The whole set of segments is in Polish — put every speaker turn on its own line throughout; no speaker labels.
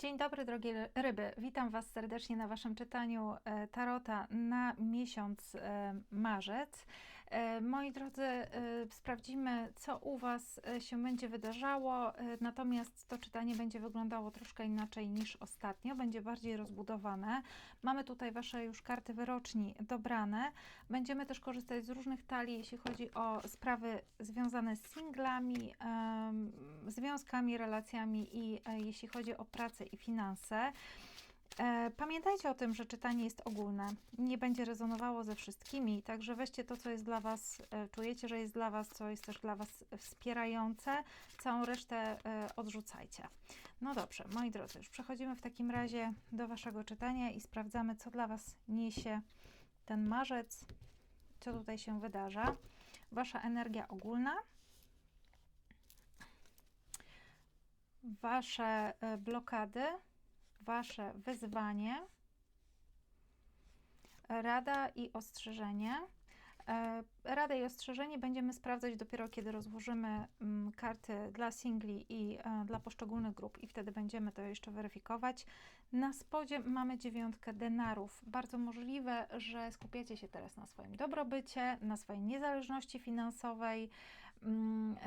Dzień dobry, drogie ryby. Witam Was serdecznie na Waszym czytaniu e, Tarota na miesiąc e, marzec. E, moi drodzy, sprawdzimy, co u Was się będzie wydarzało, natomiast to czytanie będzie wyglądało troszkę inaczej niż ostatnio, będzie bardziej rozbudowane. Mamy tutaj Wasze już karty wyroczni dobrane. Będziemy też korzystać z różnych talii, jeśli chodzi o sprawy związane z singlami, związkami, relacjami i jeśli chodzi o pracę i finanse. E, pamiętajcie o tym, że czytanie jest ogólne, nie będzie rezonowało ze wszystkimi, także weźcie to, co jest dla Was, e, czujecie, że jest dla Was, co jest też dla Was wspierające, całą resztę e, odrzucajcie. No dobrze, moi drodzy, już przechodzimy w takim razie do Waszego czytania i sprawdzamy, co dla Was niesie ten marzec, co tutaj się wydarza. Wasza energia ogólna. Wasze blokady, Wasze wyzwanie, rada i ostrzeżenie. E, Radę i ostrzeżenie będziemy sprawdzać dopiero, kiedy rozłożymy mm, karty dla singli i e, dla poszczególnych grup i wtedy będziemy to jeszcze weryfikować. Na spodzie mamy dziewiątkę denarów. Bardzo możliwe, że skupiacie się teraz na swoim dobrobycie, na swojej niezależności finansowej,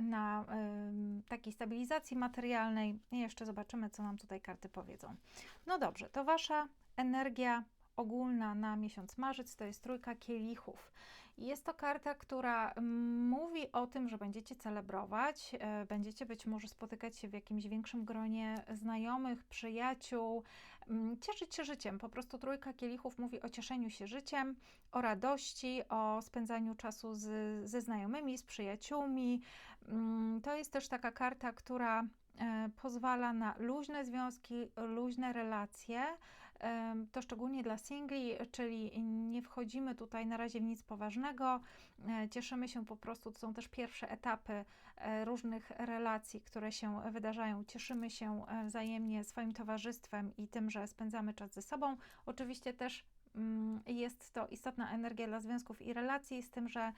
na takiej stabilizacji materialnej. Jeszcze zobaczymy, co nam tutaj karty powiedzą. No dobrze, to Wasza energia ogólna na miesiąc marzec to jest trójka kielichów. Jest to karta, która mówi o tym, że będziecie celebrować, e, będziecie być może spotykać się w jakimś większym gronie znajomych, przyjaciół, cieszyć się życiem. Po prostu trójka kielichów mówi o cieszeniu się życiem, o radości, o spędzaniu czasu z, ze znajomymi, z przyjaciółmi. To jest też taka karta, która E, pozwala na luźne związki, luźne relacje. E, to szczególnie dla singli, czyli nie wchodzimy tutaj na razie w nic poważnego. E, cieszymy się po prostu, to są też pierwsze etapy różnych relacji, które się wydarzają. Cieszymy się wzajemnie swoim towarzystwem i tym, że spędzamy czas ze sobą. Oczywiście też Mm, jest to istotna energia dla związków i relacji, z tym, że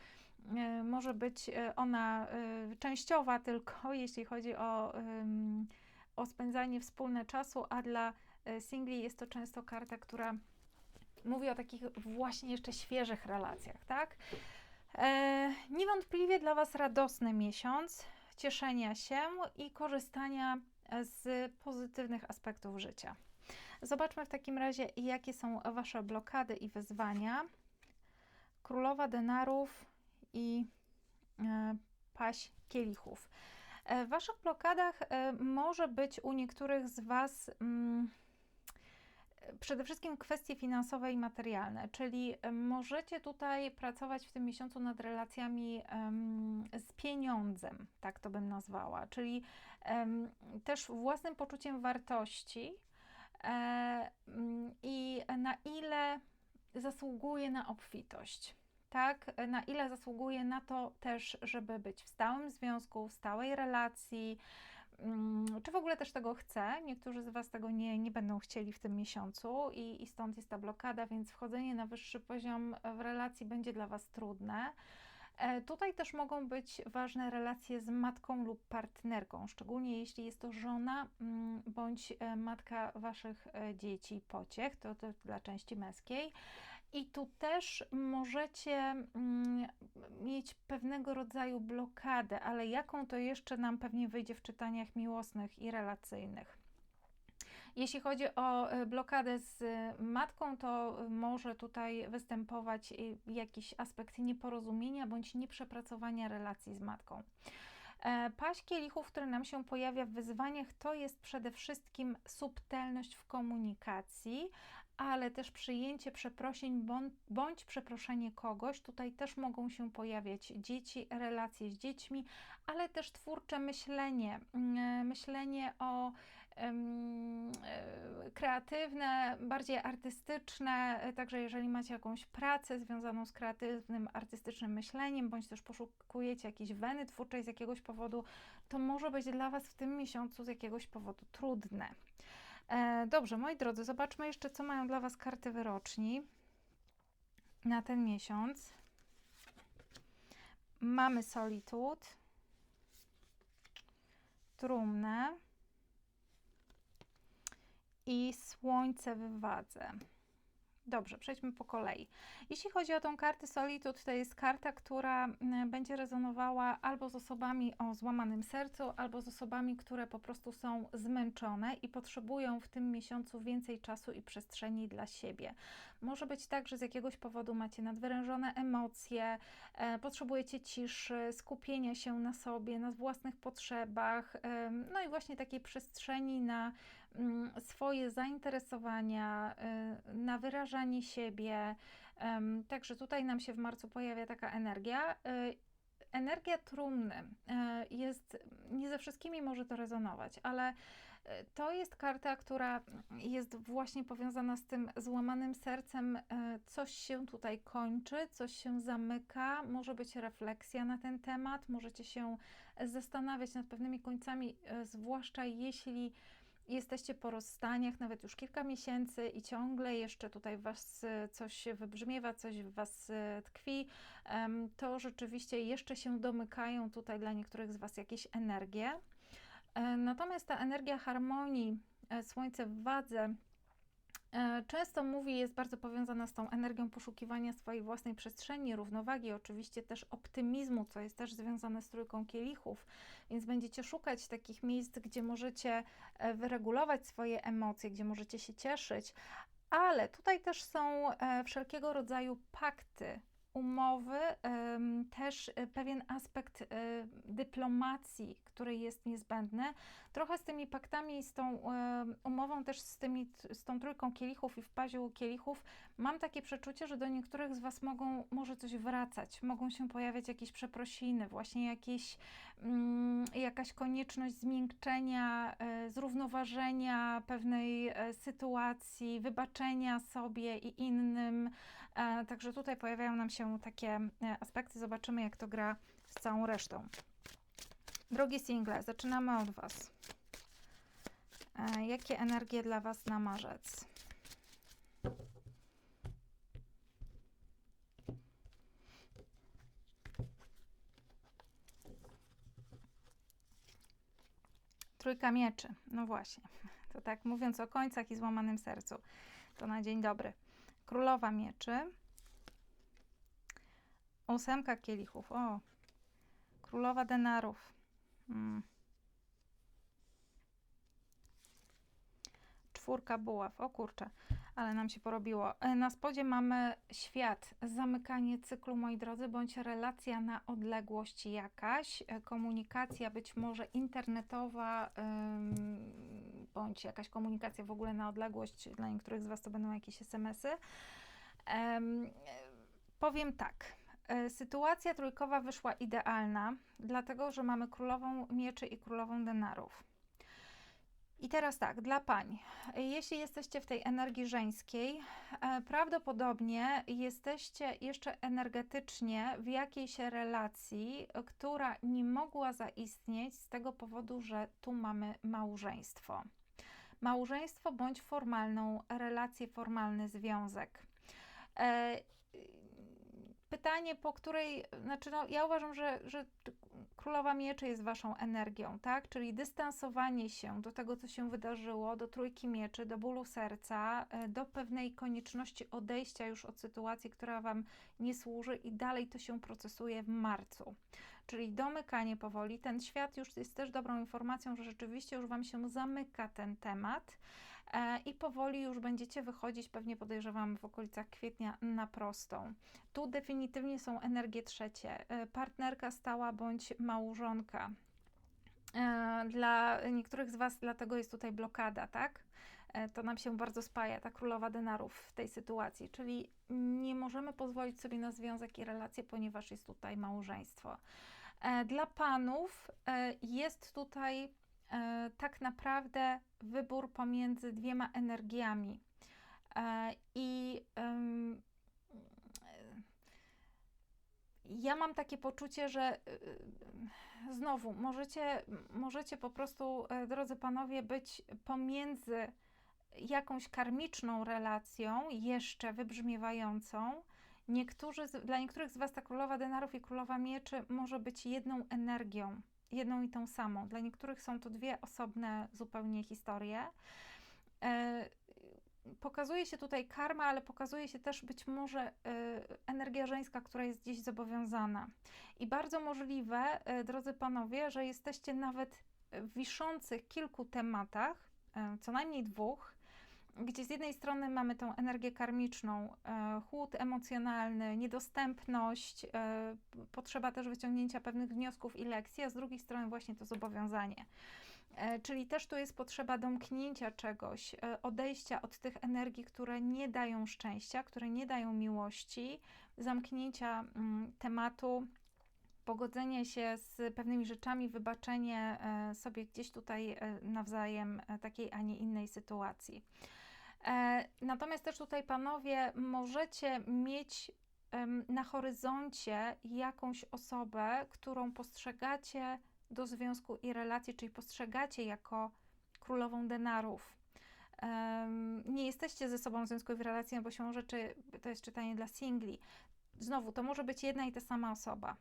e, może być e, ona e, częściowa tylko, jeśli chodzi o, o spędzanie wspólne czasu, a dla singli jest to często karta, która mówi o takich właśnie jeszcze świeżych relacjach, tak? Niewątpliwie dla Was radosny miesiąc, cieszenia się i korzystania z pozytywnych aspektów życia. Zobaczmy w takim razie, jakie są Wasze blokady i wyzwania. Królowa denarów i e, paść kielichów. E, w Waszych blokadach e, może być u niektórych z Was mm, przede wszystkim kwestie finansowe i materialne, czyli możecie tutaj pracować w tym miesiącu nad relacjami z pieniądzem, tak to bym nazwała, czyli też własnym poczuciem wartości E, i na ile zasługuje na obfitość. Tak, na ile zasługuje na to też, żeby być w stałym związku, w stałej relacji, czy w ogóle też tego chce. Niektórzy z Was tego nie, nie będą chcieli w tym miesiącu i, i stąd jest ta blokada, więc wchodzenie na wyższy poziom w relacji będzie dla Was trudne. E, tutaj też mogą być ważne relacje z matką lub partnerką, szczególnie jeśli jest to żona mm, bądź e, matka waszych e, dzieci, pociech, to, to dla części męskiej. I tu też możecie mm, mieć pewnego rodzaju blokadę, ale jaką to jeszcze nam pewnie wyjdzie w czytaniach miłosnych i relacyjnych. Jeśli chodzi o e, blokadę z matką, to może tutaj występować e, jakiś aspekt nieporozumienia bądź nieprzepracowania relacji z matką. E, paść kielichów, który nam się pojawia w wyzwaniach, to jest przede wszystkim subtelność w komunikacji, ale też przyjęcie przeprosin bądź przeproszenie kogoś. Tutaj też mogą się pojawiać dzieci, relacje z dziećmi, ale też twórcze myślenie, mm, myślenie o um, kreatywne, bardziej artystyczne. Także jeżeli macie jakąś pracę związaną z kreatywnym, artystycznym myśleniem, bądź też poszukujecie jakiejś weny twórczej z jakiegoś powodu, to może być dla Was w tym miesiącu z jakiegoś powodu trudne. E, dobrze, moi drodzy, zobaczmy jeszcze, co mają dla Was karty wyroczni na ten miesiąc. Mamy Solitude, Trumnę i Słońce w wadze. Dobrze, przejdźmy po kolei. Jeśli chodzi o tą kartę Solitude, to jest karta, która mm, będzie rezonowała albo z osobami o złamanym sercu, albo z osobami, które po prostu są zmęczone i potrzebują w tym miesiącu więcej czasu i przestrzeni dla siebie. Może być tak, że z jakiegoś powodu macie nadwyrężone emocje, e, potrzebujecie ciszy, skupienia się na sobie, na własnych potrzebach, e, no i właśnie takiej przestrzeni na Mm, swoje zainteresowania, y, na wyrażanie siebie. Także tutaj nam się w marcu pojawia taka energia. Y, energia trumny y, jest, nie ze wszystkimi może to rezonować, ale to jest karta, która jest właśnie powiązana z tym złamanym sercem. Coś się tutaj kończy, coś się zamyka, może być refleksja na ten temat, możecie się zastanawiać nad pewnymi końcami, zwłaszcza jeśli jesteście po rozstaniach nawet już kilka miesięcy i ciągle jeszcze tutaj Was e, coś wybrzmiewa, coś w Was e, tkwi, to rzeczywiście jeszcze się domykają tutaj dla niektórych z Was jakieś energie. E, natomiast ta energia harmonii, Słońce w wadze, często mówi, jest bardzo powiązana z tą energią poszukiwania swojej własnej przestrzeni, równowagi, oczywiście też optymizmu, co jest też związane z trójką kielichów, więc będziecie szukać takich miejsc, gdzie możecie e, wyregulować swoje emocje, gdzie możecie się cieszyć, ale tutaj też są e, wszelkiego rodzaju pakty, umowy, też pewien aspekt dyplomacji, który jest niezbędny. Trochę z tymi paktami z tą umową, też z, tymi, z tą trójką kielichów i w paziu kielichów, mam takie przeczucie, że do niektórych z Was mogą, może coś wracać, mogą się pojawiać jakieś przeprosiny, właśnie jakieś, mm, jakaś konieczność zmiękczenia, e, zrównoważenia pewnej e, sytuacji, wybaczenia sobie i innym. E, także tutaj pojawiają nam się takie aspekty. Zobaczymy, jak to gra z całą resztą. Drogi single, zaczynamy od Was. E, jakie energie dla Was na marzec? Trójka mieczy. No właśnie. To tak mówiąc o końcach i złamanym sercu. To na dzień dobry. Królowa mieczy. Ósemka kielichów. O. Królowa denarów. Hmm. Czwórka buław. O kurczę, ale nam się porobiło. E, na spodzie mamy świat, zamykanie cyklu, moi drodzy, bądź relacja na odległość jakaś, e, komunikacja być może internetowa, bądź jakaś komunikacja w ogóle na odległość. Dla niektórych z Was to będą jakieś SMS-y. powiem tak sytuacja trójkowa wyszła idealna, dlatego że mamy królową mieczy i królową denarów. I teraz tak, dla pań, jeśli jesteście w tej energii żeńskiej, e, prawdopodobnie jesteście jeszcze energetycznie w jakiejś relacji, która nie mogła zaistnieć z tego powodu, że tu mamy małżeństwo. Małżeństwo bądź formalną relację, formalny związek. Pytanie, po której, znaczy no, ja uważam, że, że królowa mieczy jest waszą energią, tak? Czyli dystansowanie się do tego, co się wydarzyło, do trójki mieczy, do bólu serca, e, do pewnej konieczności odejścia już od sytuacji, która wam nie służy i dalej to się procesuje w marcu. Czyli domykanie powoli. Ten świat już jest też dobrą informacją, że rzeczywiście już wam się zamyka ten temat. E, i powoli już będziecie wychodzić, pewnie podejrzewam w okolicach kwietnia, na prostą. Tu definitywnie są energie trzecie, e, partnerka stała bądź małżonka. E, dla niektórych z Was dlatego jest tutaj blokada, tak? To nam się bardzo spaja, ta królowa denarów w tej sytuacji, czyli nie możemy pozwolić sobie na związek i relacje, ponieważ jest tutaj małżeństwo. Dla panów jest tutaj tak naprawdę wybór pomiędzy dwiema energiami. E, I ja mam takie poczucie, że e, znowu możecie, możecie po prostu, drodzy panowie, być pomiędzy jakąś karmiczną relacją, jeszcze wybrzmiewającą. Niektórzy, dla niektórych z Was ta królowa denarów i królowa mieczy może być jedną energią jedną i tą samą. Dla niektórych są to dwie osobne zupełnie historie. E, pokazuje się tutaj karma, ale pokazuje się też być może e, energia żeńska, która jest gdzieś zobowiązana. I bardzo możliwe, e, drodzy panowie, że jesteście nawet w wiszących kilku tematach, co najmniej dwóch, gdzie z jednej strony mamy tą energię karmiczną, e, chłód emocjonalny, niedostępność, e, potrzeba też wyciągnięcia pewnych wniosków i lekcji, a z drugiej strony właśnie to zobowiązanie. E, czyli też tu jest potrzeba domknięcia czegoś, e, odejścia od tych energii, które nie dają szczęścia, które nie dają miłości, zamknięcia mm, tematu, pogodzenie się z pewnymi rzeczami, wybaczenie e, sobie gdzieś tutaj e, nawzajem e, takiej, a nie innej sytuacji. E, Natomiast też tutaj, panowie, możecie mieć na horyzoncie jakąś osobę, którą postrzegacie do związku i relacji, czyli postrzegacie jako królową denarów. Nie jesteście ze sobą w związku i w relacji, no bo się rzeczy, to jest czytanie dla singli. Znowu, to może być jedna i ta sama osoba.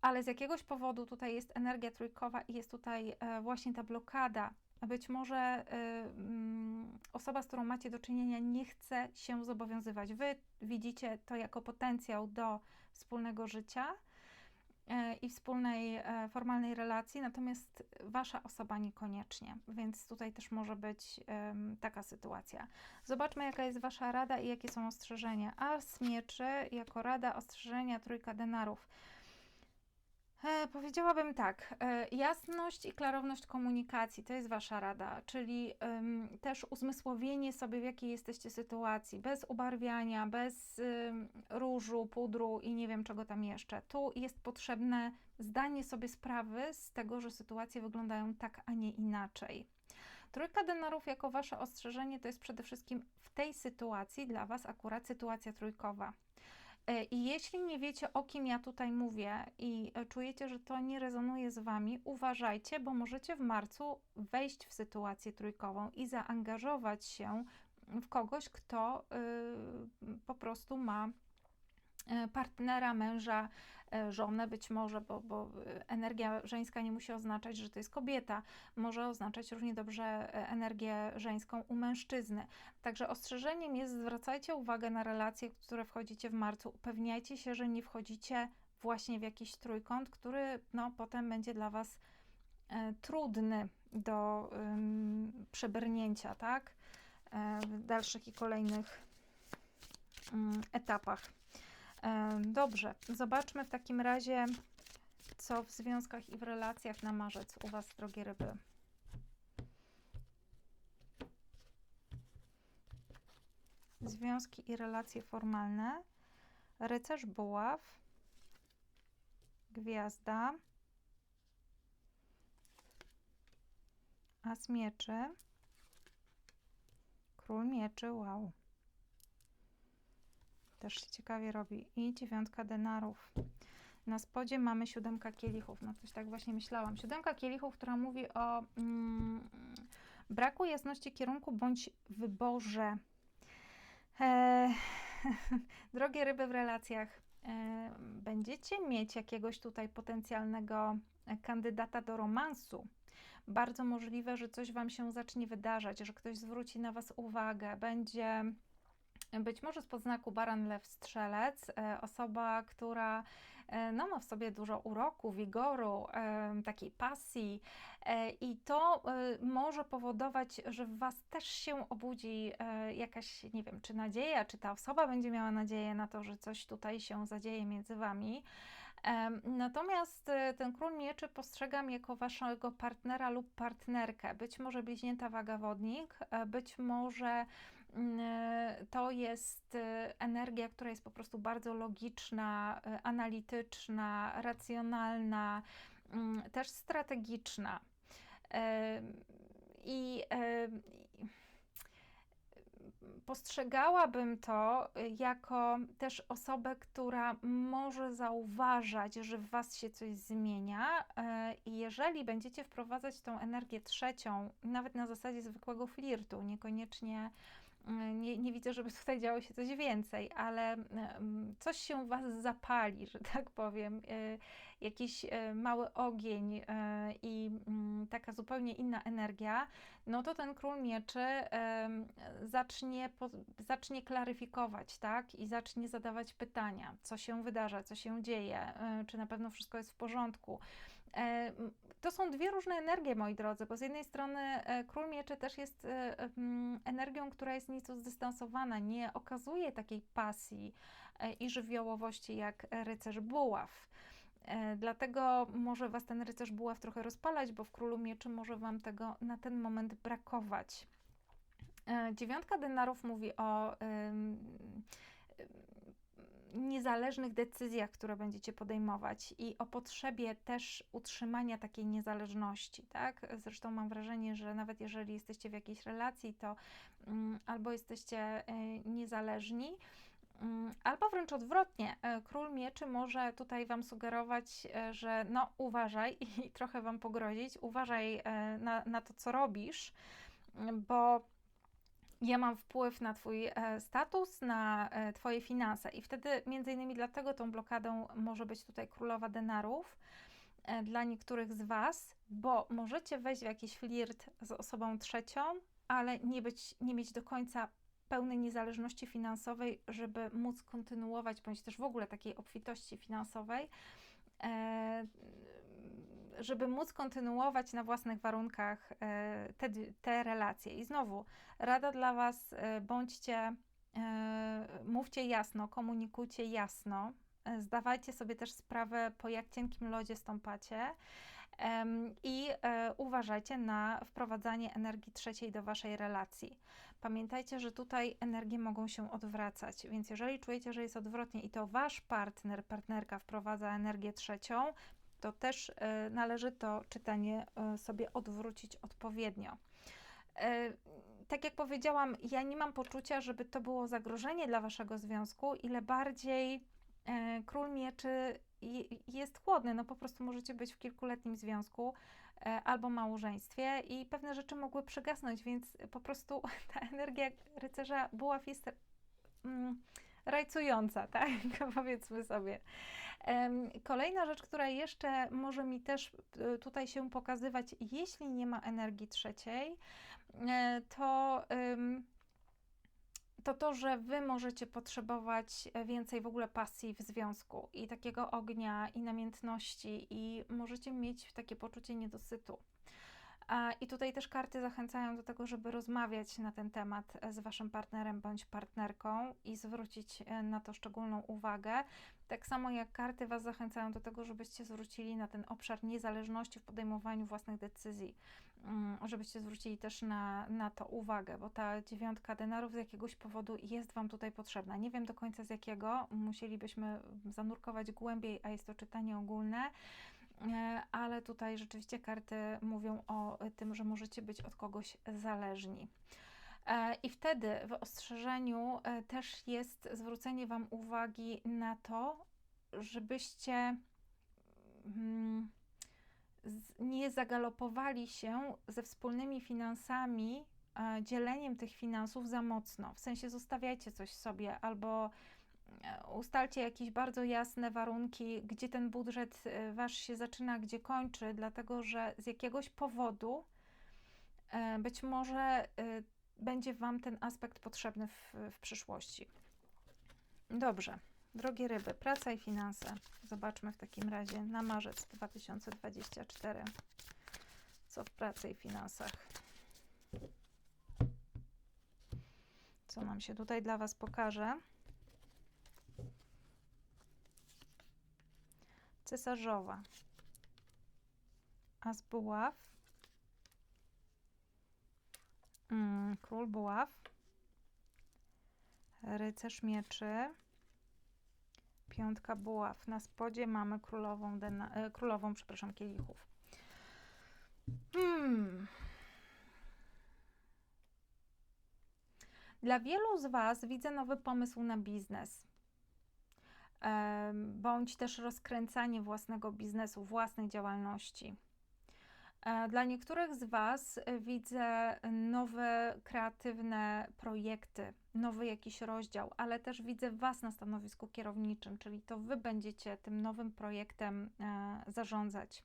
Ale z jakiegoś powodu tutaj jest energia trójkowa i jest tutaj e, właśnie ta blokada. Być może e, mm, osoba, z którą macie do czynienia, nie chce się zobowiązywać. Wy widzicie to jako potencjał do wspólnego życia e, i wspólnej e, formalnej relacji, natomiast wasza osoba niekoniecznie, więc tutaj też może być taka sytuacja. Zobaczmy, jaka jest wasza rada i jakie są ostrzeżenia. As mieczy jako rada, ostrzeżenia, trójka denarów. E, powiedziałabym tak, e, jasność i klarowność komunikacji to jest Wasza rada, czyli też uzmysłowienie sobie, w jakiej jesteście sytuacji, bez ubarwiania, bez różu, pudru i nie wiem czego tam jeszcze. Tu jest potrzebne zdanie sobie sprawy z tego, że sytuacje wyglądają tak, a nie inaczej. Trójka denarów jako Wasze ostrzeżenie to jest przede wszystkim w tej sytuacji dla Was akurat sytuacja trójkowa. E, I jeśli nie wiecie, o kim ja tutaj mówię i e, czujecie, że to nie rezonuje z Wami, uważajcie, bo możecie w marcu wejść w sytuację trójkową i zaangażować się w kogoś, kto y, po prostu ma partnera, męża, e, żonę być może, bo, bo e, energia żeńska nie musi oznaczać, że to jest kobieta. Może oznaczać równie dobrze e, energię żeńską u mężczyzny. Także ostrzeżeniem jest zwracajcie uwagę na relacje, które wchodzicie w marcu. Upewniajcie się, że nie wchodzicie właśnie w jakiś trójkąt, który no, potem będzie dla Was e, trudny do przebrnięcia, tak? E, w dalszych i kolejnych ym, etapach. Dobrze, zobaczmy w takim razie, co w związkach i w relacjach na marzec u Was, drogie ryby. Związki i relacje formalne. Rycerz buław. Gwiazda. As mieczy. Król mieczy, wow. Też się ciekawie robi. I dziewiątka denarów. Na spodzie mamy siódemka kielichów. No coś tak właśnie myślałam. Siódemka kielichów, która mówi o mm, braku jasności kierunku bądź wyborze. E, drogie ryby w relacjach, e, będziecie mieć jakiegoś tutaj potencjalnego kandydata do romansu. Bardzo możliwe, że coś Wam się zacznie wydarzać, że ktoś zwróci na Was uwagę, będzie być może spod znaku baran, lew, strzelec, e, osoba, która e, no, ma w sobie dużo uroku, wigoru, takiej pasji e, i to może powodować, że w Was też się obudzi jakaś, nie wiem, czy nadzieja, czy ta osoba będzie miała nadzieję na to, że coś tutaj się zadzieje między Wami. Natomiast ten król mieczy postrzegam jako waszego partnera lub partnerkę. Być może bliźnięta wagawodnik, e, być może to jest e, energia, która jest po prostu bardzo logiczna, e, analityczna, racjonalna, mm, też strategiczna. I postrzegałabym to jako też osobę, która może zauważać, że w Was się coś zmienia e, i jeżeli będziecie wprowadzać tą energię trzecią, nawet na zasadzie zwykłego flirtu, niekoniecznie Mm, Nie, nie widzę, żeby tutaj działo się coś więcej, ale mm, coś się Was zapali, że tak powiem. y, Jakiś y, mały ogień y, i mm, taka zupełnie inna energia, no to ten król mieczy zacznie, zacznie klaryfikować, tak? I zacznie zadawać pytania, co się wydarza, co się dzieje, czy na pewno wszystko jest w porządku. E, To są dwie różne energie, moi drodzy, bo z jednej strony e, król mieczy też jest e, energią, która jest nieco zdystansowana, nie okazuje takiej pasji i żywiołowości jak rycerz buław. Dlatego może Was ten rycerz buław trochę rozpalać, bo w królu mieczy może Wam tego na ten moment brakować. Dziewiątka denarów mówi o niezależnych decyzjach, które będziecie podejmować i o potrzebie też utrzymania takiej niezależności, tak? Zresztą mam wrażenie, że nawet jeżeli jesteście w jakiejś relacji, to mm, albo jesteście e, niezależni, mm, albo wręcz odwrotnie. E, Król mieczy może tutaj Wam sugerować, e, że no uważaj i trochę Wam pogrozić, uważaj na, na to, co robisz, bo ja mam wpływ na Twój e, status, na e, Twoje finanse. I wtedy, między innymi dlatego, tą blokadą może być tutaj królowa denarów e, dla niektórych z Was, bo możecie wejść w jakiś flirt z osobą trzecią, ale nie, być, nie mieć do końca pełnej niezależności finansowej, żeby móc kontynuować, bądź też w ogóle takiej obfitości finansowej. Żeby móc kontynuować na własnych warunkach e, te, te relacje. I znowu, rada dla Was, e, bądźcie, e, mówcie jasno, komunikujcie jasno, zdawajcie sobie też sprawę, po jak cienkim lodzie stąpacie i uważajcie na wprowadzanie energii trzeciej do Waszej relacji. Pamiętajcie, że tutaj energie mogą się odwracać, więc jeżeli czujecie, że jest odwrotnie i to Wasz partner, partnerka wprowadza energię trzecią, to też e, należy to czytanie e, sobie odwrócić odpowiednio. E, Tak jak powiedziałam, ja nie mam poczucia, żeby to było zagrożenie dla waszego związku, ile bardziej król mieczy je- jest chłodny. No po prostu możecie być w kilkuletnim związku albo małżeństwie i pewne rzeczy mogły przygasnąć, więc po prostu ta energia rycerza buław jest mm, rajcująca, tak? Powiedzmy sobie. Kolejna rzecz, która jeszcze może mi też y, tutaj się pokazywać, jeśli nie ma energii trzeciej, e, to to to, że wy możecie potrzebować e, więcej w ogóle pasji w związku i takiego ognia i namiętności i możecie mieć takie poczucie niedosytu. I tutaj też karty zachęcają do tego, żeby rozmawiać na ten temat e, z waszym partnerem bądź partnerką i zwrócić e, na to szczególną uwagę. Tak samo jak karty was zachęcają do tego, żebyście zwrócili na ten obszar niezależności w podejmowaniu własnych decyzji, mm, żebyście zwrócili też na, na to uwagę, bo ta dziewiątka denarów z jakiegoś powodu jest wam tutaj potrzebna. Nie wiem do końca z jakiego, musielibyśmy zanurkować głębiej, a jest to czytanie ogólne. E, ale tutaj rzeczywiście karty mówią o tym, że możecie być od kogoś zależni. E, I wtedy w ostrzeżeniu e, też jest zwrócenie Wam uwagi na to, żebyście mm, nie zagalopowali się ze wspólnymi finansami, dzieleniem tych finansów za mocno. W sensie zostawiajcie coś sobie albo ustalcie jakieś bardzo jasne warunki, gdzie ten budżet e, wasz się zaczyna, gdzie kończy, dlatego że z jakiegoś powodu e, być może e, będzie Wam ten aspekt potrzebny w, w przyszłości. Dobrze, drogie ryby, praca i finanse. Zobaczmy w takim razie na marzec 2024. Co w pracy i finansach? Co nam się tutaj dla Was pokaże? Cesarzowa. As buław. Mm, król buław. Rycerz mieczy. Piątka buław. Na spodzie mamy królową, dena, e, królową przepraszam, kielichów. Hmm. Dla wielu z Was widzę nowy pomysł na biznes. Bądź też rozkręcanie własnego biznesu, własnej działalności. E, Dla niektórych z Was e, widzę nowe, kreatywne projekty, nowy jakiś rozdział, ale też widzę Was na stanowisku kierowniczym, czyli to Wy będziecie tym nowym projektem e, zarządzać.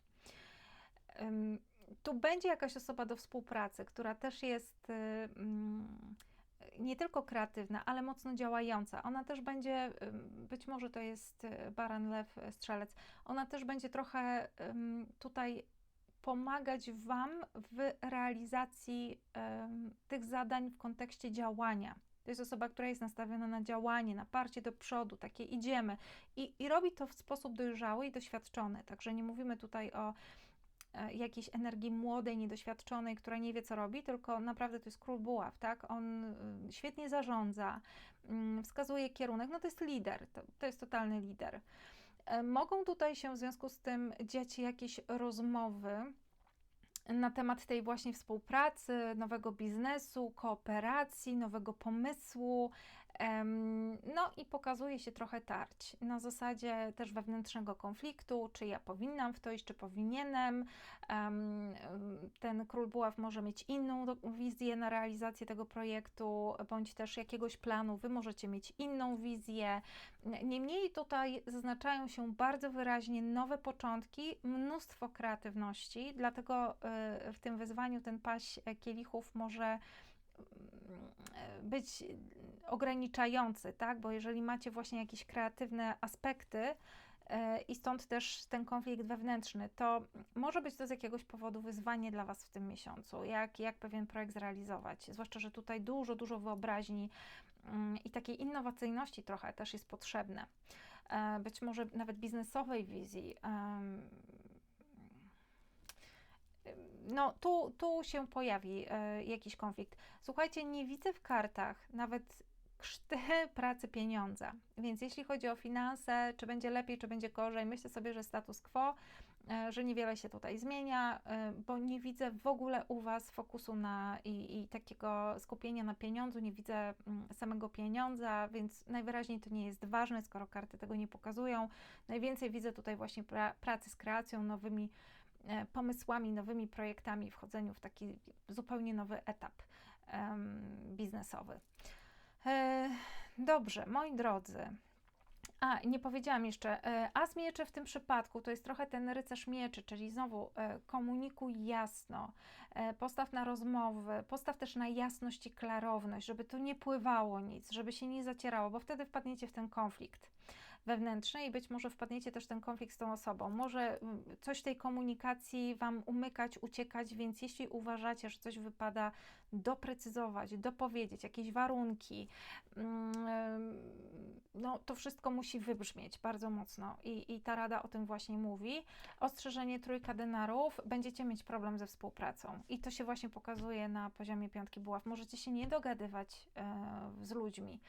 Tu będzie jakaś osoba do współpracy, która też jest y, mm, nie tylko kreatywna, ale mocno działająca. Ona też będzie, być może to jest y, baran, lew, y, strzelec, ona też będzie trochę tutaj pomagać Wam w realizacji tych zadań w kontekście działania. To jest osoba, która jest nastawiona na działanie, na parcie do przodu, takie idziemy. I, I robi to w sposób dojrzały i doświadczony. Także nie mówimy tutaj o jakiejś energii młodej, niedoświadczonej, która nie wie, co robi, tylko naprawdę to jest król buław, tak? On y, świetnie zarządza, mm, wskazuje kierunek, no to jest lider, to, to jest totalny lider. E, Mogą tutaj się w związku z tym dziać jakieś rozmowy na temat tej właśnie współpracy, nowego biznesu, kooperacji, nowego pomysłu. No i pokazuje się trochę tarć na zasadzie też wewnętrznego konfliktu, czy ja powinnam w to iść, czy powinienem. Em, Ten król buław może mieć inną wizję na realizację tego projektu, bądź też jakiegoś planu. Wy możecie mieć inną wizję. Niemniej tutaj zaznaczają się bardzo wyraźnie nowe początki, mnóstwo kreatywności, dlatego y, w tym wyzwaniu ten paść e, kielichów może być ograniczający, tak? Bo jeżeli macie właśnie jakieś kreatywne aspekty e, i stąd też ten konflikt wewnętrzny, to może być to z jakiegoś powodu wyzwanie dla Was w tym miesiącu, jak, jak pewien projekt zrealizować. Zwłaszcza, że tutaj dużo, dużo wyobraźni mm, i takiej innowacyjności trochę też jest potrzebne. E, Być może nawet biznesowej wizji. No, tu, tu się pojawi e, jakiś konflikt. Słuchajcie, nie widzę w kartach nawet krzty pracy pieniądza. Więc jeśli chodzi o finanse, czy będzie lepiej, czy będzie gorzej, myślę sobie, że status quo, e, że niewiele się tutaj zmienia, e, bo nie widzę w ogóle u Was fokusu na i, i takiego skupienia na pieniądzu, nie widzę mm, samego pieniądza, więc najwyraźniej to nie jest ważne, skoro karty tego nie pokazują. Najwięcej widzę tutaj właśnie pra, pracy z kreacją, nowymi pomysłami, nowymi projektami, wchodzeniu w taki zupełnie nowy etap biznesowy. E, dobrze, moi drodzy. A, nie powiedziałam jeszcze, e, as mieczy w tym przypadku to jest trochę ten rycerz mieczy, czyli znowu e, komunikuj jasno, e, postaw na rozmowy, postaw też na jasność i klarowność, żeby tu nie pływało nic, żeby się nie zacierało, bo wtedy wpadniecie w ten konflikt wewnętrzny i być może wpadniecie też w ten konflikt z tą osobą. Może mm, coś tej komunikacji Wam umykać, uciekać, więc jeśli uważacie, że coś wypada doprecyzować, dopowiedzieć, jakieś warunki, mm, no to wszystko musi wybrzmieć bardzo mocno i, i ta rada o tym właśnie mówi. Ostrzeżenie trójka denarów, będziecie mieć problem ze współpracą i to się właśnie pokazuje na poziomie piątki buław. Możecie się nie dogadywać e, z ludźmi,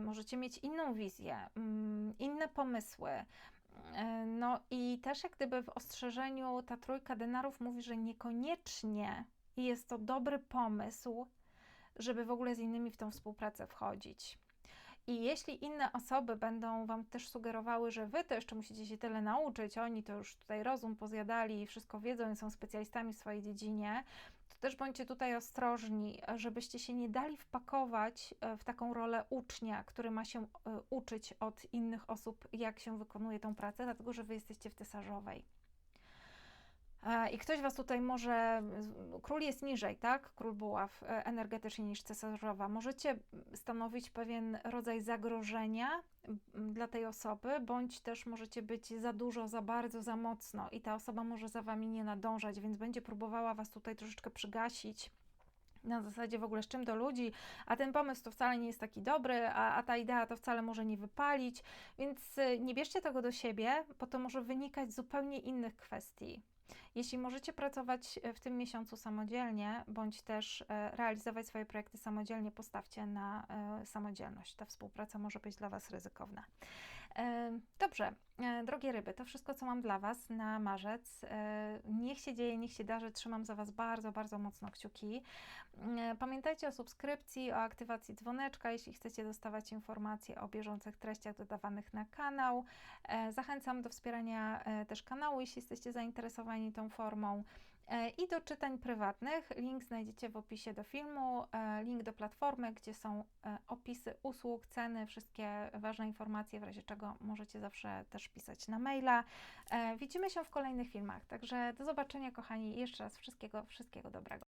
możecie mieć inną wizję, mm, inne pomysły. E, No i też jak gdyby w ostrzeżeniu ta trójka denarów mówi, że niekoniecznie jest to dobry pomysł, żeby w ogóle z innymi w tą współpracę wchodzić. I jeśli inne osoby będą Wam też sugerowały, że Wy to jeszcze musicie się tyle nauczyć, oni to już tutaj rozum pozjadali i wszystko wiedzą i są specjalistami w swojej dziedzinie, to też bądźcie tutaj ostrożni, żebyście się nie dali wpakować e, w taką rolę ucznia, który ma się e, uczyć od innych osób, jak się wykonuje tą pracę, dlatego że Wy jesteście w tesarzowej. E, I ktoś Was tutaj może, król jest niżej, tak? Król buław e, energetycznie niż cesarzowa. Możecie stanowić pewien rodzaj zagrożenia dla tej osoby, bądź też możecie być za dużo, za bardzo, za mocno i ta osoba może za Wami nie nadążać, więc będzie próbowała Was tutaj troszeczkę przygasić. Na zasadzie w ogóle z czym do ludzi, a ten pomysł to wcale nie jest taki dobry, a, a ta idea to wcale może nie wypalić, więc y, nie bierzcie tego do siebie, bo to może wynikać z zupełnie innych kwestii. Jeśli możecie pracować e, w tym miesiącu samodzielnie, bądź też e, realizować swoje projekty samodzielnie, postawcie na e, samodzielność. Ta współpraca może być dla Was ryzykowna. Dobrze, e, drogie ryby, to wszystko, co mam dla Was na marzec. E, Niech się dzieje, niech się darzy. Trzymam za Was bardzo, bardzo mocno kciuki. E, Pamiętajcie o subskrypcji, o aktywacji dzwoneczka, jeśli chcecie dostawać informacje o bieżących treściach dodawanych na kanał. Zachęcam do wspierania też kanału, jeśli jesteście zainteresowani tą formą. E, I do czytań prywatnych link znajdziecie w opisie do filmu, e, link do platformy, gdzie są e, opisy usług, ceny, wszystkie ważne informacje, w razie czego możecie zawsze też pisać na maila. Widzimy się w kolejnych filmach, także do zobaczenia kochani, jeszcze raz wszystkiego, wszystkiego dobrego.